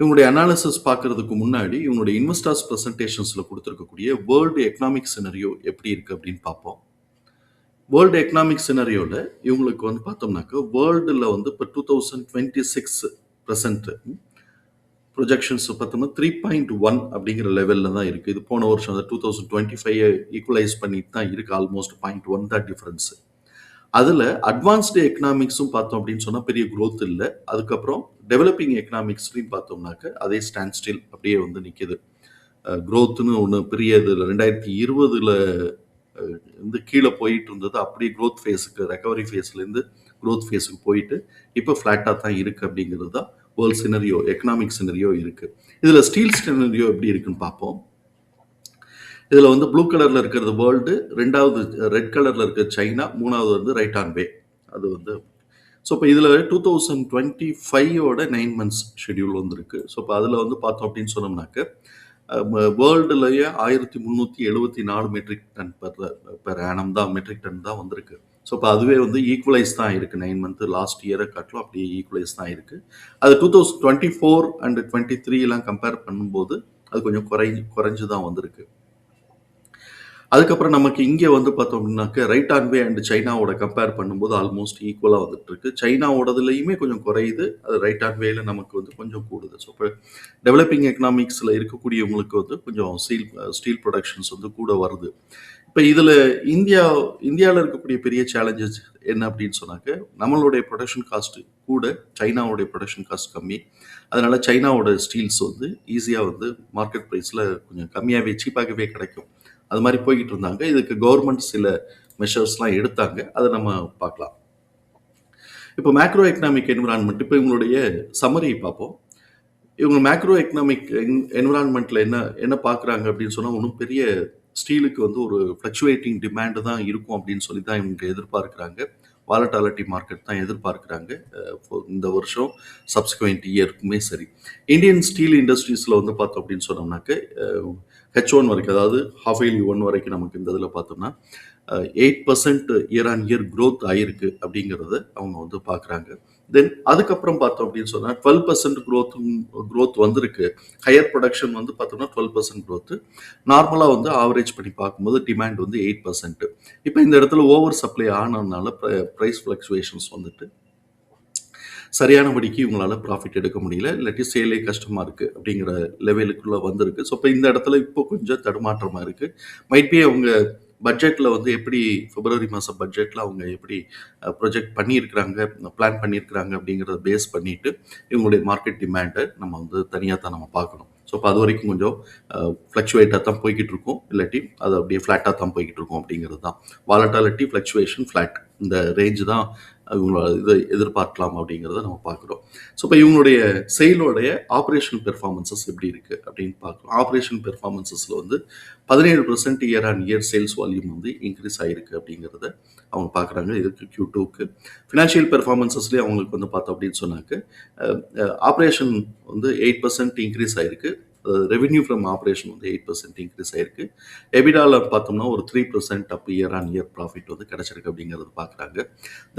இவங்களுடைய அனாலிசிஸ் பார்க்கறதுக்கு முன்னாடி இவங்களுடைய இன்வெஸ்டர்ஸ் ப்ரெசன்டேஷன்ஸில் கொடுத்துருக்கக்கூடிய வேர்ல்டு எக்கனாமிக் சினரியோ எப்படி இருக்குது அப்படின்னு பார்ப்போம். வேர்ல்டு எக்கனாமிக் சினரியோவில் இவங்களுக்கு வந்து பார்த்தோம்னாக்க வேர்ல்டில் வந்து இப்போ two thousand twenty six present projections பார்த்தோம்னா த்ரீ பாயிண்ட் ஒன் அப்படிங்கிற லெவலில் தான் இருக்குது இது போன வருஷம் அந்த two thousand twenty five equalise பண்ணிட்டு தான் இருக்குது ஆல்மோஸ்ட் பாயிண்ட் ஒன் தான் டிஃப்ரென்ஸு அதில் அட்வான்ஸ்டு எக்கனாமிக்ஸும் பார்த்தோம் அப்படின்னு சொன்னால் பெரிய குரோத் இல்லை. அதுக்கப்புறம் டெவலப்பிங் எக்கனாமிக்ஸ்லையும் பார்த்தோம்னாக்க அதே ஸ்டாண்ட் ஸ்டில் அப்படியே வந்து நிற்கிது க்ரோத்துன்னு ஒன்று பெரிய இதில் ரெண்டாயிரத்தி இருபதுல வந்து கீழே போயிட்டு இருந்தது. அப்படியே க்ரோத் ஃபேஸுக்கு ரெக்கவரி ஃபேஸ்லேருந்து க்ரோத் ஃபேஸுக்கு போயிட்டு இப்போ ஃப்ளாட்டாக தான் இருக்குது அப்படிங்கிறது தான் வேர்ல்ட் சினரியோ எக்கனாமிக் சினரியோ இருக்குது இதில் ஸ்டீல் சினரியோ எப்படி இருக்குன்னு பார்ப்போம். இதில் வந்து ப்ளூ கலரில் இருக்கிறது வேர்ல்டு ரெண்டாவது ரெட் கலரில் இருக்கிற சைனா மூணாவது வந்து ரைட் ஆன் வே அது வந்து ஸோ இப்போ இதில் டூ தௌசண்ட் டுவெண்ட்டி ஃபைவோட நைன் மந்த்ஸ் ஷெடியூல் வந்திருக்கு. ஸோ இப்போ அதில் வந்து பார்த்தோம் அப்படின்னு சொன்னோம்னாக்க வேர்ல்டுலேயே ஆயிரத்தி முந்நூற்றி எழுபத்தி நாலு metric ton per per annum தான் மெட்ரிக் டன் தான் வந்திருக்கு. ஸோ இப்போ அதுவே வந்து ஈக்குவலைஸ் தான் இருக்குது நைன் மந்த்து லாஸ்ட் இயரை காட்டிலும் அப்படியே ஈக்குவலைஸ் தான் இருக்குது அது two thousand twenty four and twenty த்ரீலாம் compare பண்ணும்போது அது கொஞ்சம் குறை குறைஞ்சு தான் வந்திருக்கு. அதுக்கப்புறம் நமக்கு இங்கே வந்து பார்த்தோம் அப்படின்னாக்க ரைட் ஆன் வே அண்ட் சைனாவோட கம்பேர் பண்ணும்போது ஆல்மோஸ்ட் ஈக்குவலாக வந்துட்டு இருக்கு சைனாவோடதுலையுமே கொஞ்சம் குறையுது. அது ரைட் ஆன் வேல நமக்கு வந்து கொஞ்சம் கூடுது. ஸோ இப்போ டெவலப்பிங் எக்கனாமிக்ஸில் இருக்கக்கூடியவங்களுக்கு வந்து கொஞ்சம் ஸ்டீல் ஸ்டீல் ப்ரொடக்ஷன்ஸ் வந்து கூட வருது. இப்போ இதில் இந்தியா இந்தியாவில் இருக்கக்கூடிய பெரிய சேலஞ்சஸ் என்ன அப்படின்னு சொன்னாக்க நம்மளுடைய ப்ரொடக்ஷன் காஸ்ட்டு கூட சைனாவுடைய ப்ரொடக்ஷன் காஸ்ட் கம்மி. அதனால சைனாவோட ஸ்டீல்ஸ் வந்து ஈஸியாக வந்து மார்க்கெட் ப்ரைஸில் கொஞ்சம் கம்மியாகவே சீப்பாகவே கிடைக்கும். அது மாதிரி போய்கிட்டு இருந்தாங்க. இதுக்கு கவர்மெண்ட் சில மெஷர்ஸ்லாம் எடுத்தாங்க. அதை நம்ம பார்க்கலாம். இப்போ மேக்ரோ எக்கனாமிக் என்விரான்மெண்ட் இப்போ இவங்களுடைய சம்மரி பார்ப்போம். இவங்க மேக்ரோ எக்கனாமிக் என்விரான்மெண்ட்டில் என்ன என்ன பார்க்குறாங்க அப்படின்னு சொன்னால் ஒன்றும் பெரிய ஸ்டீலுக்கு வந்து ஒரு ஃப்ளக்சுவேட்டிங் டிமாண்டு தான் இருக்கும் அப்படின்னு சொல்லி தான் இவங்க எதிர்பார்க்குறாங்க. வாலட்டாலிட்டி மார்க்கெட் தான் எதிர்பார்க்குறாங்க. இந்த வருஷம் சப்ஸ்குவெண்ட் இயருக்குமே சரி. இந்தியன் ஸ்டீல் இண்டஸ்ட்ரீஸில் வந்து பார்த்தோம் அப்படின்னு சொன்னோம்னாக்க ஹெச் ஒன் வரைக்கும் அதாவது ஹாஃப் இயர்லி ஒன் வரைக்கும் நமக்கு இந்த இதில் பார்த்தோம்னா eight percent year on year growth ஆகிருக்கு அப்படிங்கிறத அவங்க வந்து பார்க்குறாங்க. தென் அதுக்கப்புறம் பார்த்தோம் அப்படின்னு சொன்னால் டுவெல் பர்சன்ட் க்ரோத் க்ரோத் வந்திருக்கு. ஹையர் ப்ரொடக்ஷன் வந்து பார்த்தோம்னா டுவெல் பர்சன்ட் க்ரோத்து நார்மலாக வந்து ஆவரேஜ் பண்ணி பார்க்கும்போது டிமாண்ட் வந்து எயிட் பர்சன்ட் இப்போ இந்த இடத்துல ஓவர் சப்ளை ஆனதுனால ப்ரைஸ் ஃப்ளக்சுவேஷன்ஸ் வந்துட்டு சரியானபடிக்கு இவங்களால ப்ராஃபிட் எடுக்க முடியல. இல்லாட்டி சேலே கஷ்டமாக இருக்குது அப்படிங்கிற லெவலுக்குள்ளே வந்திருக்கு. ஸோ இப்போ இந்த இடத்துல இப்போ கொஞ்சம் தடுமாற்றமாக இருக்குது மைட் பி அவங்க பட்ஜெட்டில் வந்து எப்படி பிப்ரவரி மாதம் பட்ஜெட்டில் அவங்க எப்படி ப்ரொஜெக்ட் பண்ணியிருக்கிறாங்க பிளான் பண்ணியிருக்கிறாங்க அப்படிங்கிறத பேஸ் பண்ணிவிட்டு இவங்களுடைய மார்க்கெட் டிமாண்டை நம்ம வந்து தனியாக தான் நம்ம பார்க்கணும். ஸோ இப்போ அது வரைக்கும் கொஞ்சம் ஃப்ளக்சுவேட்டாக தான் போய்கிட்டு இருக்கும். இல்லாட்டி அது அப்படியே ஃப்ளாட்டாக தான் போய்கிட்டு இருக்கும் அப்படிங்கிறது தான். வாலட்டாலிட்டி ஃப்ளக்சுவேஷன் ஃப்ளாட் இந்த ரேஞ்சு தான் இவங்களோட இதை எதிர்பார்க்கலாம் அப்படிங்கிறத நம்ம பார்க்குறோம். ஸோ இப்போ இவங்களுடைய செயலோடைய ஆப்ரேஷன் பெர்ஃபார்மன்சஸ் எப்படி இருக்குது அப்படின்னு பார்க்குறோம் ஆப்ரேஷன் பெர்ஃபார்மன்சஸில் வந்து பதினேழு percent year on year sales volume வந்து இன்க்ரீஸ் ஆகிருக்கு அப்படிங்கிறத அவங்க பார்க்குறாங்க. இதுக்கு கியூ டூக்கு ஃபினான்ஷியல் பெர்ஃபார்மன்சஸ்லேயே அவங்களுக்கு வந்து பார்த்தோம் அப்படின்னு சொன்னாக்க ஆப்ரேஷன் வந்து எயிட் பர்சன்ட் இன்க்ரீஸ் ஆகிருக்கு ரெவென்யூ ஃப்ரம் ஆப்ரேஷன் வந்து எயிட் பர்சன்ட் இன்க்ரீஸ் ஆயிருக்கு. எபிடாவில் பார்த்தோம்னா ஒரு three percent up year on year profit வந்து கிடச்சிருக்கு அப்படிங்கிறது பார்க்குறாங்க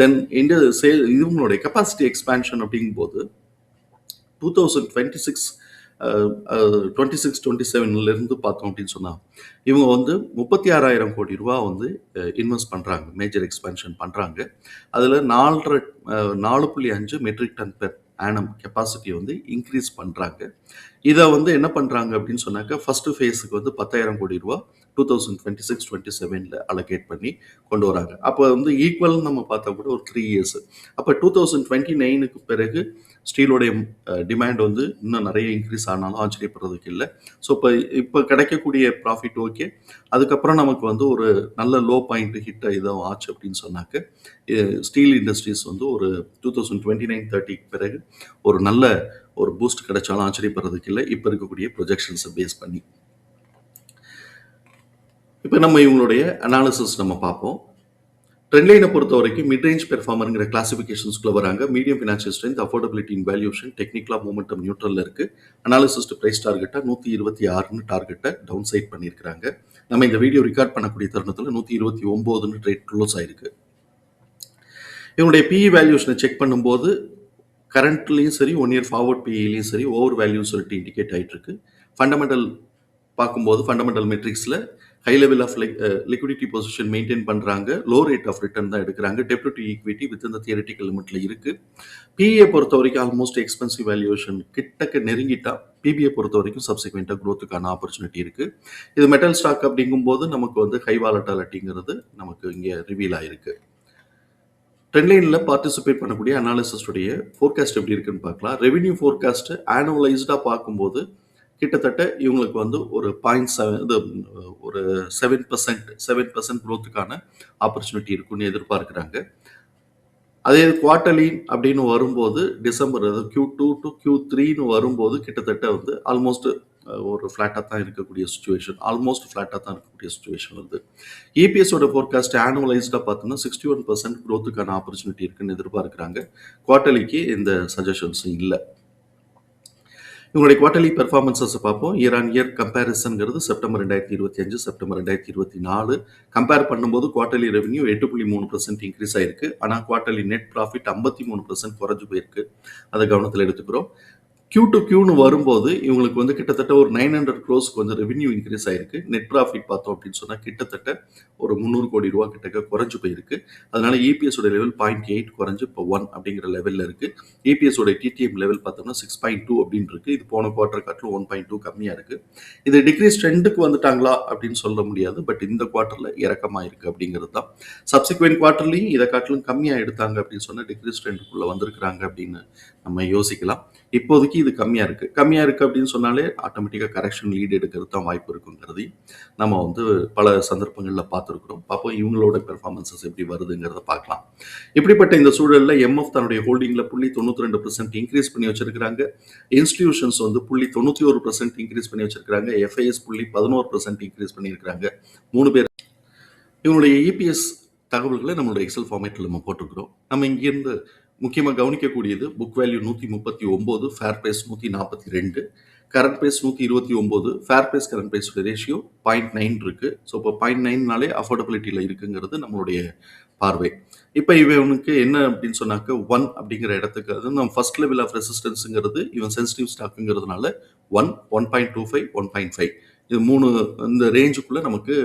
தென் இந்த சேல் இவங்களுடைய கெப்பாசிட்டி எக்ஸ்பேன்ஷன் அப்படிங்கும்போது two thousand twenty six twenty six twenty செவன்லேருந்து பார்த்தோம் அப்படின்னு சொன்னால் இவங்க வந்து முப்பத்தி ஆறாயிரம் கோடி ரூபா வந்து இன்வெஸ்ட் பண்ணுறாங்க மேஜர் எக்ஸ்பென்ஷன் பண்ணுறாங்க அதில் நாலரை நாலு புள்ளி அஞ்சு மெட்ரிக் டன் பெர் ஆனம் கெப்பாசிட்டியை வந்து இன்க்ரீஸ் பண்ணுறாங்க இதை வந்து என்ன பண்ணுறாங்க அப்படின்னு சொன்னாக்க ஃபஸ்ட்டு ஃபேஸுக்கு வந்து பத்தாயிரம் கோடி ரூபா two thousand twenty six twenty செவனில் அலோகேட் பண்ணி கொண்டு வராங்க. அப்போ வந்து ஈக்குவல்னு நம்ம பார்த்தா கூட ஒரு த்ரீ இயர்ஸ் அப்போ டூ தௌசண்ட் டுவெண்ட்டி நைனுக்கு பிறகு ஸ்டீலோடைய டிமாண்ட் வந்து இன்னும் நிறைய இன்க்ரீஸ் ஆனாலும் ஆச்சரியப்படுறதுக்கு இல்லை. ஸோ இப்போ இப்போ கிடைக்கக்கூடிய ப்ராஃபிட் ஓகே அதுக்கப்புறம் நமக்கு வந்து ஒரு நல்ல லோ பாயிண்ட் ஹிட் இதாக ஆச்சு அப்படின்னு சொன்னாக்க ஸ்டீல் இண்டஸ்ட்ரீஸ் வந்து ஒரு டூ தௌசண்ட் டுவெண்ட்டி நைன் தேர்ட்டிக்கு பிறகு ஒரு நல்ல ஒரு பூஸ்ட் கிடைச்சாலும் ஆச்சரியப்படுறதுக்கு இல்லை. இப்போ இருக்கக்கூடிய ப்ரொஜெக்ஷன்ஸை பேஸ் பண்ணி இப்போ நம்ம இவங்களுடைய அனாலிசிஸ் நம்ம பார்ப்போம். ட்ரெண்ட்லைனை பொறுத்த வரைக்கும் மிட் ரேஞ்ச் பெர்ஃபார்மருங்கிற கிளாசிஃபிகேஷன்ஸ்குள்ள வராங்க. Medium financial strength affordability in valuation டெக்னிக்கலாக மூமெண்டம் நியூட்ரலில் இருக்குது அனாலிசிஸ்ட் ப்ரைஸ் டார்கெட்டாக நூற்றி இருபத்தி ஆறுன்னு டார்கெட்டை டவுன் சைட் பண்ணியிருக்கிறாங்க. நம்ம இந்த வீடியோ ரெக்கார்ட் பண்ணக்கூடிய தருணத்தில் நூற்றி இருபத்தி ஒம்போதுன்னு ட்ரேட் க்ளோஸ் ஆயிருக்கு. இவனுடைய பிஇ வேல்யூஷனை செக் பண்ணும்போது கரண்ட்லேயும் சரி ஒன் இயர் ஃபார்வர்ட் பிஇலையும் சரி ஓவர் வேல்யூன்னு சொல்லிட்டு இண்டிகேட் ஆகிட்டு இருக்கு. ஃபண்டமெண்டல் பார்க்கும்போது fundamental மெட்ரிக்ஸில் high level of liquidity position maintain பண்ணுறாங்க லோ ரேட் ஆஃப் ரிட்டர்ன் தான் எடுக்கிறாங்க. டெப்யூட்டி ஈக்விட்டி வித் இந்த தியரிட்டிக்கல் லிமிட்ல இருக்கு. பிஏ பொறுத்த வரைக்கும் ஆல்மோஸ்ட் எக்ஸ்பென்சிவ் வேல்யூஷன் கிட்டக்க நெருங்கிட்டா பிபிஐ பொறுத்த வரைக்கும் சப்சிக்வெண்ட்டாக க்ரோத்துக்கான ஆப்பர்ச்சுனிட்டி இருக்கு. இது மெட்டல் ஸ்டாக் அப்படிங்கும்போது நமக்கு வந்து ஹை வாலட்டாலிட்டிங்கிறது நமக்கு இங்கே ரிவீல் ஆயிருக்கு. ட்ரெண்ட்லைனில் பார்ட்டிசிபேட் பண்ணக்கூடிய அனாலிசிஸ்டுடைய ஃபோர்காஸ்ட் எப்படி இருக்குன்னு பார்க்கலாம். ரெவென்யூ ஃபோர்காஸ்ட் ஆனுவலைஸ்டாக பார்க்கும்போது கிட்டத்தட்ட இவங்களுக்கு வந்து ஒரு பாயிண்ட் செவன் இது ஒரு செவன் பர்சன்ட் செவன் பர்சன்ட் க்ரோத்துக்கான ஆப்பர்ச்சுனிட்டி இருக்குன்னு எதிர்பார்க்குறாங்க. அதே குவார்டர்லி அப்படின்னு வரும்போது டிசம்பர் அதாவது கியூ டூ டு கியூ த்ரீன்னு வரும்போது கிட்டத்தட்ட வந்து ஆல்மோஸ்ட் ஒரு ஃப்ளாட்டாக தான் இருக்கக்கூடிய சுச்சுவேஷன் ஆல்மோஸ்ட் ஃப்ளாட்டாக தான் இருக்கக்கூடிய சுச்சுவேஷன் வந்து இபிஎஸோட ஃபோர்காஸ்ட் ஆனுவலைஸ்டாக பார்த்தோம்னா சிக்ஸ்டி ஒன் பர்சன்ட் க்ரோத்துக்கான ஆப்பர்ச்சுனிட்டி இருக்குன்னு எதிர்பார்க்குறாங்க. குவார்டர்லிக்கு இந்த சஜஷன்ஸும் இல்லை. இவங்களுடைய குவார்டர்லி பெர்ஃபார்மன்ஸஸ் பார்ப்போம். இயர் ஆன் இயர் கம்பேரிசன்ங்கிறது செப்டம்பர் ரெண்டாயிரத்தி இருபத்தி அஞ்சு செப்டம்பர் ரெண்டாயிரத்தி இருபத்தி நாலு. கம்பேர் பண்ணும்போது குவார்டர்லி ரெவன்யூ எட்டு புள்ளி மூணு பர்சன்ட் இன்க்ரீஸ் ஆயிருக்கு. ஆனால் குவார்டர்லி நெட் ப்ராஃபிட் ஐம்பத்தி மூணு பர்சன்ட் குறைஞ்சு போயிருக்கு. அதை கவனத்தில் எடுத்துக்கிறோம். கியூ டு கியூன்னு வரும்போது இவங்களுக்கு வந்து கிட்டத்தட்ட ஒரு நைன் ஹண்ட்ரட் க்ரோஸ்க்கு வந்து ரெவென்யூ இன்க்ரீஸ் ஆயிருக்கு. நெட் ப்ராஃபிட் பார்த்தோம் அப்படின்னு சொன்னால் கிட்டத்தட்ட ஒரு முந்நூறு கோடி ரூபா கிட்டக்க குறைஞ்சு போயிருக்கு. அதனால EPS உடைய லெவல் பாயிண்ட் எயிட் குறைஞ்சு இப்போ ஒன் அப்படிங்கிற லெவலில் இருக்கு. EPS உடைய டிடிஎம் லெவல் பார்த்தோம்னா சிக்ஸ் பாயிண்ட் டூ அப்படின்னு இருக்கு. இது போன குவார்டர் காட்டிலும் ஒன் பாயிண்ட் டூ கம்மியாக இருக்கு. இது டிக்ரீஸ் ட்ரெண்டுக்கு வந்துட்டாங்களா அப்படின்னு சொல்ல முடியாது. பட் இந்த குவார்ட்டரில் இறக்கமாக இருக்கு அப்படிங்கிறது தான். சப்சிக்வெண்ட் குவார்டர்லையும் இதை காட்டிலும் கம்மியாக எடுத்தாங்க அப்படின்னு சொன்னால் டிக்ரீஸ் ட்ரெண்டுக்குள்ளே வந்திருக்கிறாங்க அப்படின்னு நம்ம யோசிக்கலாம். இப்போதைக்கு இது கம்மியாக இருக்கு. கம்மியாக இருக்கு அப்படின்னு சொன்னாலே ஆட்டோமேட்டிக்காக கரெக்ஷன் லீடு எடுக்கிறது தான் வாய்ப்பு இருக்குங்கிறதையும் நம்ம வந்து பல சந்தர்ப்பங்களில் பார்த்துருக்குறோம். பார்ப்போம் இவங்களோட பெர்ஃபார்மன்சஸ் எப்படி வருதுங்கிறத பார்க்கலாம். இப்படிப்பட்ட இந்த சூழலில் எம்எஃப் தன்னுடைய ஹோல்டிங்கில் புள்ளி தொண்ணூற்றி ரெண்டு பர்சன்ட் இன்க்ரீஸ் பண்ணி வச்சிருக்கிறாங்க. இன்ஸ்டிடியூஷன்ஸ் வந்து புள்ளி தொண்ணூற்றி ஒரு பர்சன்ட் இன்க்ரீஸ் பண்ணி வச்சிருக்காங்க எஃப்ஐஎஸ் புள்ளி பதினோரு பர்சன்ட் இன்க்ரீஸ் பண்ணியிருக்கிறாங்க. மூணு பேர் இவங்களுடைய இபிஎஸ் தகவல்களை நம்மளுடைய எக்ஸல் ஃபார்மேட்டில் நம்ம போட்டிருக்கிறோம். நம்ம இங்கேருந்து முக்கியமாக கவனிக்கக்கூடியது புக் வேல்யூ நூற்றி முப்பத்தி ஒம்பது ஃபேர் ப்ரைஸ் நூற்றி நாற்பத்தி ரெண்டு கரண்ட் பேஸ் நூற்றி இருபத்தி ஒம்பது ஃபேர் ப்ரைஸ் கரண்ட் ப்ரைஸோட ரேஷியோ பாயிண்ட் நைன் இருக்குது ஸோ இப்போ பாயிண்ட் நைன்னாலே அஃபோர்டபிலிட்டியில் இருக்குங்கிறது நம்மளுடைய பார்வை. இப்போ இவனுக்கு என்ன அப்படின்னு சொன்னாக்க ஒன் அப்படிங்கிற இடத்துக்கு அது நம்ம ஃபர்ஸ்ட் லெவல் ஆஃப் ரெசிஸ்டன்ஸுங்கிறது இவன் sensitive ஸ்டாக்குங்கிறதுனால one one point two five one point five இது மூணு இந்த ரேஞ்சுக்குள்ளே நமக்கு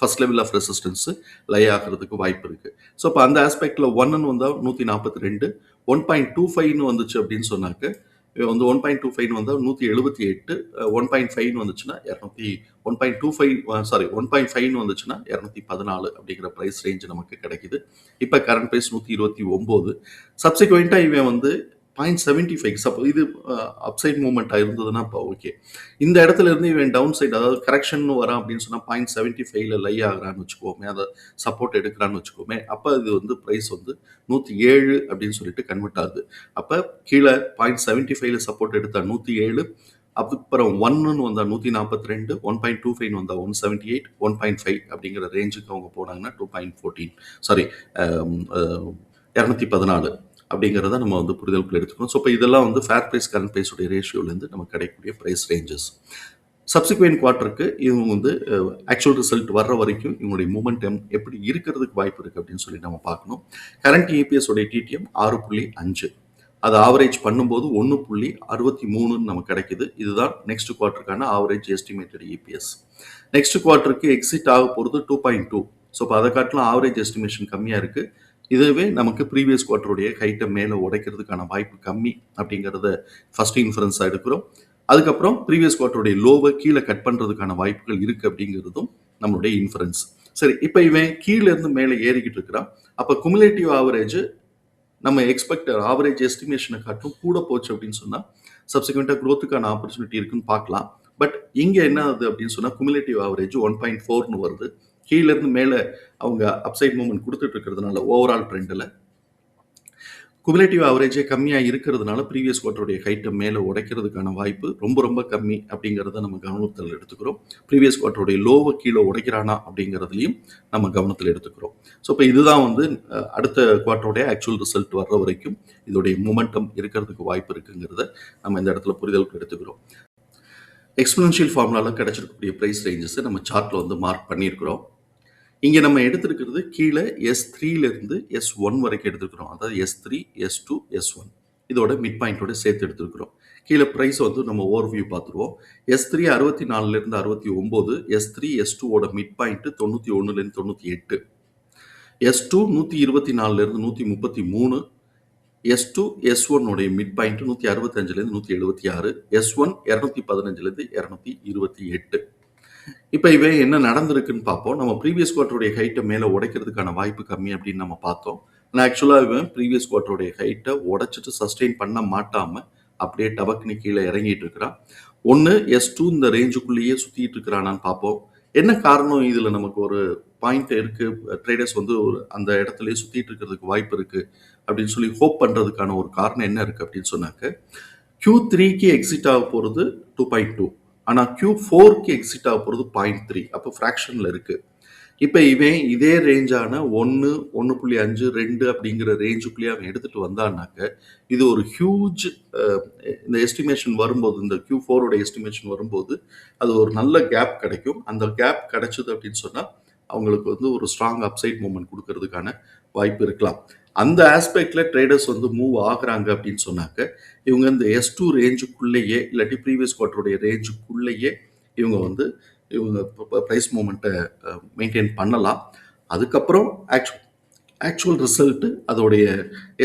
first level of resistance lie ஆகிறதுக்கு வாய்ப்பு இருக்குது ஸோ இப்போ அந்த ஆஸ்பெக்டில் ஒன்னு வந்தால் நூற்றி நாற்பத்தி ரெண்டு ஒன் பாயிண்ட் டூ ஃபைவ்னு வந்துச்சு அப்படின்னு சொன்னாக்க வந்து ஒன் பாயிண்ட் டூ ஃபைவ்னு வந்தால் நூற்றி எழுபத்தி எட்டு ஒன் பாயிண்ட் ஃபைவ்னு வந்துச்சுன்னா இரநூத்தி one point two five sorry one point ஃபைவ்னு வந்துச்சுன்னா இரநூத்தி பதினாலு அப்படிங்கிற ப்ரைஸ் ரேஞ்ச் நமக்கு கிடைக்குது. இப்போ கரண்ட் ப்ரைஸ் நூற்றி இருபத்தி ஒம்பது சப்சிக்வெண்ட்டாக இவன் வந்து பாயிண்ட் செவன்ட்டி ஃபைவ் சப்போ இது அப்சைட் மூவ்மெண்ட்டாக இருந்ததுன்னா இப்போ ஓகே இந்த இடத்துல இருந்து இவன் டவுன் சைடு அதாவது கரெக்ஷன் வரான் அப்படின்னு சொன்னால் பாயிண்ட் செவன்ட்டி ஃபைவ்ல லை ஆகிறான்னு வச்சுக்கோமே அதை சப்போர்ட் எடுக்கிறான்னு வச்சுக்கோமே அப்போ இது வந்து ப்ரைஸ் வந்து நூற்றி ஏழு அப்படின்னு சொல்லிட்டு கன்வெர்ட் ஆகுது. அப்போ கீழே பாயிண்ட் செவன்ட்டி ஃபைவ்ல சப்போர்ட் எடுத்தால் நூற்றி ஏழு அப்புறம் ஒன்னு வந்தால் நூற்றி நாற்பத்தி ரெண்டு ஒன் பாயிண்ட் டூ ஃபைவ் வந்தால் one seventy eight one point five அப்படிங்கிற ரேஞ்சுக்கு அவங்க போனாங்கன்னா டூ பாயிண்ட் ஃபோர்டீன் சாரி இரநூத்தி பதினாலு. அப்படிங்கிறத நம்ம வந்து புரிதலுக்குள்ள எடுத்துக்கணும். ஸோ இப்போ இதெல்லாம் வந்து ஃபேர் ப்ரைஸ் கரண்ட் ப்ரைஸுடைய ரேஷியோலேருந்து நம்ம கிடைக்கக்கூடிய ப்ரைஸ் ரேஞ்சஸ் சப்சிக்வெண்ட் குவார்ட்டருக்கு இவங்க வந்து ஆக்சுவல் ரிசல்ட் வர்ற வரைக்கும் இவங்களுடைய மூமெண்டம் எப்படி இருக்கிறதுக்கு வாய்ப்பு இருக்குது அப்படின்னு சொல்லி நம்ம பார்க்கணும். கரண்ட் இபிஎஸ் உடைய டிடிஎம் ஆறு புள்ளி அஞ்சு. அதை ஆவரேஜ் பண்ணும்போது ஒன்று புள்ளி அறுபத்தி மூணுன்னு நமக்கு கிடைக்குது. இதுதான் நெக்ஸ்ட் குவார்ட்டருக்கான ஆவரேஜ் எஸ்டிமேட்டட் இபிஎஸ் நெக்ஸ்ட் குவார்ட்டருக்கு எக்ஸிட் ஆக போகிறது டூ பாயிண்ட் டூ ஸோ இப்போ அதை காட்டிலும் ஆவரேஜ் எஸ்டிமேஷன் கம்மியாக இருக்குது இதுவே நமக்கு ப்ரீவியஸ் குவார்ட்டருடைய ஹைட்டை மேலே உடைக்கிறதுக்கான வாய்ப்பு கம்மி அப்படிங்கிறத ஃபர்ஸ்ட் இன்ஃபரன்ஸாக எடுக்கிறோம். அதுக்கப்புறம் ப்ரீவியஸ் குவார்ட்டருடைய லோவை கீழே கட் பண்ணுறதுக்கான வாய்ப்புகள் இருக்குது அப்படிங்கிறதும் நம்மளுடைய இன்ஃபரன்ஸ் சரி இப்போ இவன் கீழே இருந்து மேலே ஏறிக்கிட்டு இருக்கிறான். அப்போ குமுலேட்டிவ் ஆவரேஜ் நம்ம எக்ஸ்பெக்ட் ஆவரேஜ் எஸ்டிமேஷனை காட்டும் கூட போச்சு அப்படின்னு சொன்னால் சப்சிக்வெண்ட்டாக க்ரோத்துக்கான ஆப்பர்ச்சுனிட்டி இருக்குன்னு பார்க்கலாம். பட் இங்கே என்ன ஆகுது அப்படின்னு சொன்னால் குமுலேட்டிவ் ஆவரேஜ் ஒன் பாயிண்ட் ஃபோர்னு வருது. கீழேருந்து மேலே அவங்க அப்சைட் மூவ்மெண்ட் கொடுத்துட்டு இருக்கிறதுனால ஓவரால் ட்ரெண்டில் குமுலேட்டிவ் ஆவரேஜே கம்மியாக இருக்கிறதுனால, ப்ரீவியஸ் குவார்ட்டருடைய ஹைட்டை மேலே உடைக்கிறதுக்கான வாய்ப்பு ரொம்ப ரொம்ப கம்மி அப்படிங்கிறத நம்ம கவனத்தில் எடுத்துக்கிறோம். ப்ரீவியஸ் குவார்ட்டருடைய லோவை கீழே உடைக்கிறானா அப்படிங்கிறதுலையும் நம்ம கவனத்தில் எடுத்துக்கிறோம். ஸோ, இப்போ இதுதான் வந்து அடுத்த குவார்ட்டருடைய ஆக்சுவல் ரிசல்ட் வர்ற வரைக்கும் இதோடைய மூமெண்டம் இருக்கிறதுக்கு வாய்ப்பு இருக்குங்கிறத நம்ம இந்த இடத்துல புரிதலுக்கு எடுத்துக்கிறோம். எக்ஸ்போனன்ஷியல் ஃபார்முலாவில் கிடச்சிருக்கக்கூடிய பிரைஸ் ரேஞ்சஸை நம்ம சார்ட்டில் வந்து மார்க் பண்ணியிருக்கிறோம். இங்கே நம்ம எடுத்திருக்கிறது கீழே எஸ் த்ரீலேருந்து எஸ் ஒன் வரைக்கும் எடுத்துருக்குறோம். அதாவது S three S two S one இதோட மிட் பாயிண்ட்டோட சேர்த்து எடுத்துருக்குறோம். கீழே ப்ரைஸ் வந்து நம்ம ஓவர் வியூ பார்த்துருவோம். எஸ் த்ரீ அறுபத்தி நாலுலேருந்து அறுபத்தி ஒம்பது எஸ் த்ரீ எஸ் டூவோட மிட் பாயிண்ட்டு தொண்ணூற்றி ஒன்றுலேருந்து தொண்ணூற்றி எட்டு. எஸ் டூ நூற்றி இருபத்தி நாலுலேருந்து நூற்றி முப்பத்தி மூணு. எஸ் டூ எஸ் ஒன்னுடைய மிட் பாயிண்ட்டு நூற்றி அறுபத்தஞ்சுலேருந்து நூற்றி எழுபத்தி ஆறு. எஸ் ஒன் இரநூத்தி பதினஞ்சுலேருந்து இரநூத்தி இருபத்தி எட்டு. இப்போ இவன் என்ன நடந்திருக்குன்னு பார்ப்போம். நம்ம ப்ரீவியஸ் குவார்ட்டருடைய ஹைட்டை மேலே உடைக்கிறதுக்கான வாய்ப்பு கம்மி அப்படின்னு நம்ம பார்த்தோம். ஆனால் ஆக்சுவலாக இவன் ப்ரீவியஸ் குவார்ட்டருடைய ஹைட்டை உடைச்சிட்டு சஸ்டெயின் பண்ண மாட்டாமல் அப்படியே டபக்குன்னு கீழே இறங்கிட்டு இருக்கிறான். ஒன்னு எஸ் டூ இந்த ரேஞ்சுக்குள்ளேயே சுற்றிட்டு இருக்கிறானான்னு பார்ப்போம். என்ன காரணம் இதில் நமக்கு ஒரு பாயிண்ட் இருக்கு. ட்ரேடர்ஸ் வந்து ஒரு அந்த இடத்துலயே சுற்றிட்டு இருக்கிறதுக்கு வாய்ப்பு இருக்கு அப்படின்னு சொல்லி ஹோப் பண்ணுறதுக்கான ஒரு காரணம் என்ன இருக்கு அப்படின்னு சொன்னாக்க, Q3க்கு எக்ஸிட் ஆக டூ ஆனால் கியூ ஃபோர்க்கு எக்ஸிட் ஆக போறது 0.3 அப்ப ஃபிராக்ஷன்ல இருக்கு. இப்ப இவன் இதே ரேஞ்சான 1, 1.5, 2 அப்படிங்கிற ரேஞ்சுக்குள்ளேயே அவன் எடுத்துகிட்டு வந்தான்னாக்க, இது ஒரு ஹியூஜ் இந்த எஸ்டிமேஷன் வரும்போது இந்த கியூ ஃபோரோட எஸ்டிமேஷன் வரும்போது, அது ஒரு நல்ல கேப் கிடைக்கும். அந்த கேப் கிடைச்சது அப்படின்னு சொன்னால் அவங்களுக்கு வந்து ஒரு ஸ்ட்ராங் அப்சைட் மூமெண்ட் கொடுக்கறதுக்கான வாய்ப்பு இருக்கலாம். அந்த ஆஸ்பெக்டில் ட்ரேடர்ஸ் வந்து மூவ் ஆகுறாங்க அப்படின்னு சொன்னாக்க, இவங்க இந்த எஸ் டூ ரேஞ்சுக்குள்ளேயே இல்லாட்டி ப்ரீவியஸ் குவார்ட்டருடைய ரேஞ்சுக்குள்ளேயே இவங்க வந்து இவங்க ப்ரைஸ் மூமெண்ட்டை பிரைஸ் மெயின்டெயின் பண்ணலாம். அதுக்கப்புறம் ஆக்சுவல் ஆக்சுவல் ரிசல்ட்டு அதோடைய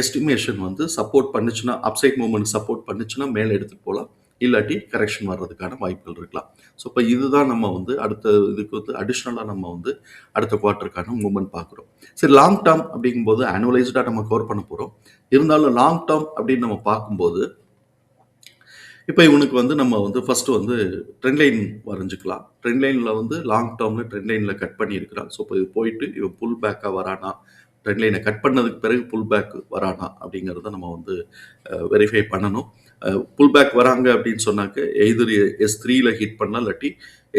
எஸ்டிமேஷன் வந்து சப்போர்ட் பண்ணுச்சுன்னா, அப்சைட் மூமெண்ட் சப்போர்ட் பண்ணுச்சுன்னா மேலே எடுத்துட்டு போகலாம் இல்லாட்டி கரெக்ஷன் வர்றதுக்கான வாய்ப்புகள் இருக்கலாம். ஸோ, இப்போ இதுதான் நம்ம வந்து அடுத்த இதுக்கு வந்து அடிஷ்னலாக நம்ம வந்து அடுத்த குவார்ட்டருக்கான மூவ்மெண்ட் பார்க்குறோம் சரி லாங் டேர்ம் அப்படிங்கும்போது ஆனுவலைஸ்டாக நம்ம கவர் பண்ண போகிறோம் இருந்தாலும் லாங் டேர்ம் அப்படின்னு நம்ம பார்க்கும்போது இப்போ இவனுக்கு வந்து நம்ம வந்து ஃபஸ்ட்டு வந்து ட்ரெண்ட் லைன் வரைஞ்சிக்கலாம் ட்ரெண்ட் லைனில் வந்து லாங் டெர்ம்ல ட்ரெண்ட் லைனில் கட் பண்ணியிருக்கிறான். ஸோ, இப்போ இது போயிட்டு இவன் புல் பேக்காக வரானா? ட்ரெண்ட் லைனை கட் பண்ணதுக்கு பிறகு புல் பேக் வரானா? அப்படிங்கிறத நம்ம வந்து வெரிஃபை பண்ணணும். புல் பேக் வராங்க அப்படின்னு சொன்னாக்க, எதிர் எஸ் த்ரீயில் ஹிட் பண்ணலாம். இல்லாட்டி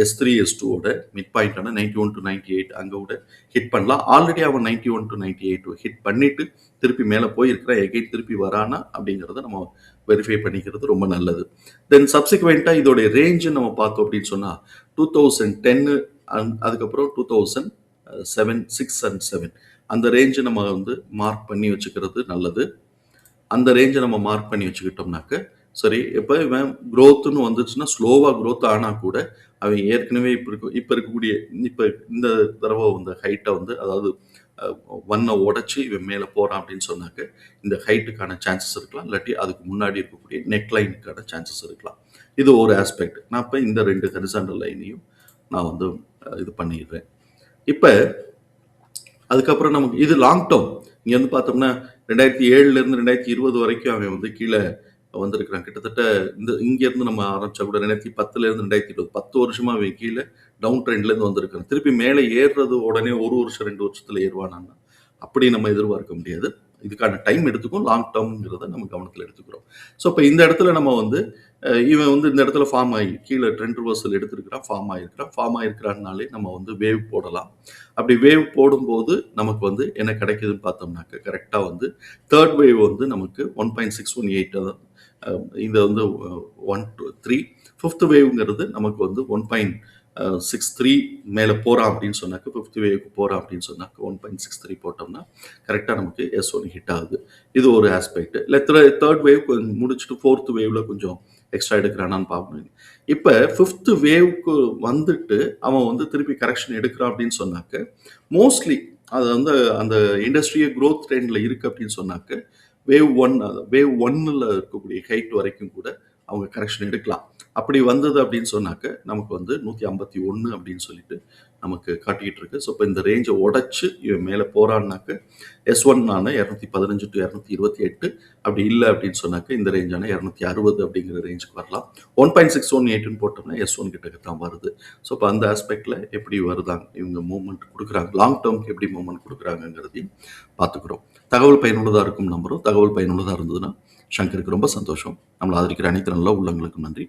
எஸ் த்ரீ எஸ் டூவோட மிட் பாயிண்டான 91-98 அங்க கூட ஹிட் பண்ணலாம். ஆல்ரெடி அவன் 91-98 ஹிட் பண்ணிட்டு திருப்பி மேலே போயிருக்கிறான். எகைன் திருப்பி வரானா? அப்படிங்கிறத நம்ம வெரிஃபை பண்ணிக்கிறது ரொம்ப நல்லது. தென் சப்சிக்வெண்ட்டாக இதோடைய ரேஞ்சு நம்ம பார்த்தோம் அப்படின்னு சொன்னால் டூ தௌசண்ட் டென்னு அதுக்கப்புறம் 2007, 6 அண்ட் செவன் அந்த ரேஞ்சு நம்ம வந்து மார்க் பண்ணி வச்சுக்கிறது நல்லது. அந்த ரேஞ்சை நம்ம மார்க் பண்ணி வச்சுக்கிட்டோம்னாக்க, சரி இப்போ இவன் க்ரோத்துன்னு வந்துச்சுன்னா, ஸ்லோவாக க்ரோத் ஆனால் கூட, அவன் ஏற்கனவே இப்போ இருக்க இப்போ இருக்கக்கூடிய இப்போ இந்த தடவை வந்த ஹைட்டை வந்து அதாவது ஒன்னை உடச்சி இவன் மேலே போகிறான் அப்படின்னு சொன்னாக்க, இந்த ஹைட்டுக்கான சான்சஸ் இருக்கலாம். இல்லாட்டி அதுக்கு முன்னாடி இருக்கக்கூடிய நெக்லைனுக்கான சான்சஸ் இருக்கலாம். இது ஒரு ஆஸ்பெக்ட். நான் இப்போ இந்த ரெண்டு ஹரிசாண்டல் லைனையும் நான் வந்து இது பண்ணிடுறேன். இப்போ அதுக்கப்புறம் நமக்கு இது லாங் டேர்ம் இங்கே வந்து பார்த்தோம்னா ரெண்டாயிரத்தி ஏழுலேருந்து ரெண்டாயிரத்தி இருபது வரைக்கும் அவன் வந்து கீழே வந்திருக்கிறான். கிட்டத்தட்ட இந்த இங்கேருந்து நம்ம ஆரம்பிச்சா கூட ரெண்டாயிரத்தி பத்துலேருந்து ரெண்டாயிரத்தி இருபது பத்து வருஷமாக அவன் கீழே டவுன் ட்ரெண்ட்லேருந்து வந்திருக்கான். திருப்பி மேலே ஏறுறது உடனே ஒரு வருஷம் ரெண்டு வருஷத்தில் ஏறுவானான்னா, அப்படி நம்ம எதிர்பார்க்க முடியாது. இதுக்கான டைம் எடுத்துக்கும். லாங் டேர்ம்ங்கிறத நம்ம கவனத்தில் எடுத்துக்கிறோம். ஸோ, இப்போ இந்த இடத்துல நம்ம வந்து இவன் வந்து இந்த இடத்துல ஃபார்ம் ஆகி கீழே ட்ரெண்ட் ரிவர்சல் எடுத்துருக்கிறான் ஃபார்ம் ஆகிருக்கிறான் ஃபார்ம் ஆகிருக்கிறான்னாலே நம்ம வந்து வேவ் போடலாம். அப்படி வேவ் போடும்போது நமக்கு வந்து என்ன கிடைக்குதுன்னு பார்த்தோம்னாக்க, கரெக்டாக வந்து தேர்ட் வேவ் வந்து நமக்கு one point six one eight இந்த வந்து 1, 2, 3 5த் வேவ்ங்கிறது நமக்கு வந்து ஒன் பாயிண்ட் சிக்ஸ் த்ரீ மேலே போகிறான் அப்படின்னு சொன்னாக்க, ஃபிஃப்த் வேவுக்கு போகிறான் அப்படின்னு சொன்னாக்க 1.63 போட்டோம்னா, கரெக்டாக நமக்கு எஸ் ஒன் ஹிட் ஆகுது. இது ஒரு ஆஸ்பெக்ட். இல்ல த்ர 3 வேவ் கொஞ்சம் முடிச்சுட்டு ஃபோர்த் வேவ்ல கொஞ்சம் எக்ஸ்ட்ரா எடுக்கிறானான்னு பார்க்கணும். இப்போ ஃபிஃப்த்து வேவ்க்கு வந்துட்டு அவன் வந்து திருப்பி கரெக்ஷன் எடுக்கிறான் அப்படின்னு சொன்னாக்க, மோஸ்ட்லி அது வந்து அந்த இண்டஸ்ட்ரியே க்ரோத் ட்ரெண்டில் இருக்குது அப்படின்னு சொன்னாக்க, வேவ் ஒன் வேவ் ஒன்னில் இருக்கக்கூடிய ஹைட் வரைக்கும் கூட அவங்க கரெக்ஷன் எடுக்கலாம். அப்படி வந்தது அப்படின்னு சொன்னாக்க நமக்கு வந்து நூற்றி ஐம்பத்தி ஒன்று அப்படின்னு சொல்லிட்டு நமக்கு காட்டிக்கிட்டு இருக்கு ஸோ இப்போ இந்த ரேஞ்சை உடைச்சு இவன் மேலே போறான்னாக்க எஸ் ஒன் ஆன இரநூத்தி பதினஞ்சு டு இரநூத்தி இருபத்தி எட்டு அப்படி இல்லை அப்படின்னு சொன்னாக்க இந்த ரேஞ்சான இரநூத்தி அறுபது அப்படிங்கிற ரேஞ்சுக்கு வரலாம். ஒன் பாயிண்ட் சிக்ஸ் ஒன் எயிட்டுன்னு போட்டோம்னா எஸ் ஒன் கிட்டக்கு தான் வருது. ஸோ இப்போ அந்த ஆஸ்பெக்டில் எப்படி வருதாங்க இவங்க மூவ்மெண்ட் கொடுக்குறாங்க லாங் டேர்ம்க்கு எப்படி மூவ்மெண்ட் கொடுக்குறாங்கங்கிறதையும் பார்த்துக்குறோம். தகவல் பயனுள்ளதாக இருக்கும் நம்பரும். தகவல் பயனுள்ளதாக இருந்ததுன்னா சங்கருக்கு ரொம்ப சந்தோஷம். நம்மளை ஆதரிக்கிற அனைத்து நல்ல உள்ளங்களுக்கு நன்றி.